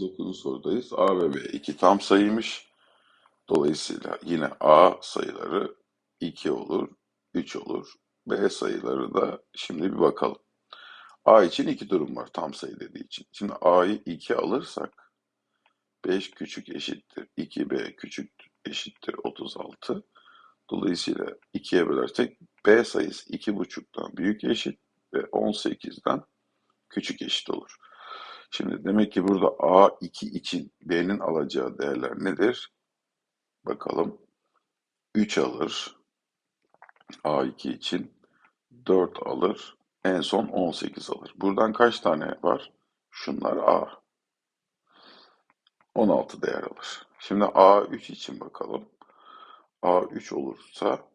Dokuzuncu sorudayız. A ve B iki tam sayıymış. Dolayısıyla yine A sayıları 2 olur, 3 olur. B sayıları da şimdi bir bakalım. A için iki durum var tam sayı dediği için. Şimdi A'yı 2 alırsak 5 küçük eşittir 2B küçük eşittir 36. Dolayısıyla 2'ye bölersek B sayısı 2,5'tan büyük eşit ve 18'den küçük eşit olur. Şimdi demek ki burada A2 için B'nin alacağı değerler nedir? Bakalım. 3 alır. A2 için 4 alır. En son 18 alır. Buradan kaç tane var? Şunlar A. 16 değer alır. Şimdi A3 için bakalım. A3 olursa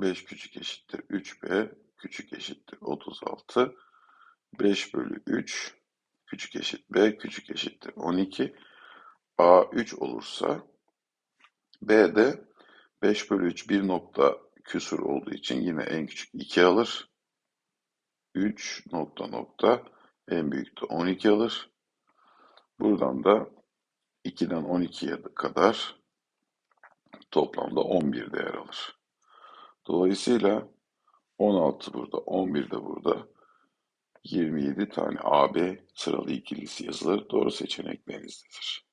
5 küçük eşittir 3B küçük eşittir 36. 5 bölü 3 küçük eşit B küçük eşittir 12. A3 olursa B de 5 bölü 3 bir nokta küsur olduğu için yine en küçük 2 alır. 3 nokta nokta en büyük de 12 alır. Buradan da 2'den 12'ye kadar toplamda 11 değer alır. Dolayısıyla 16 burada, 11 de burada. 27 tane AB sıralı ikilisi yazılır. Doğru seçenek denizlidir.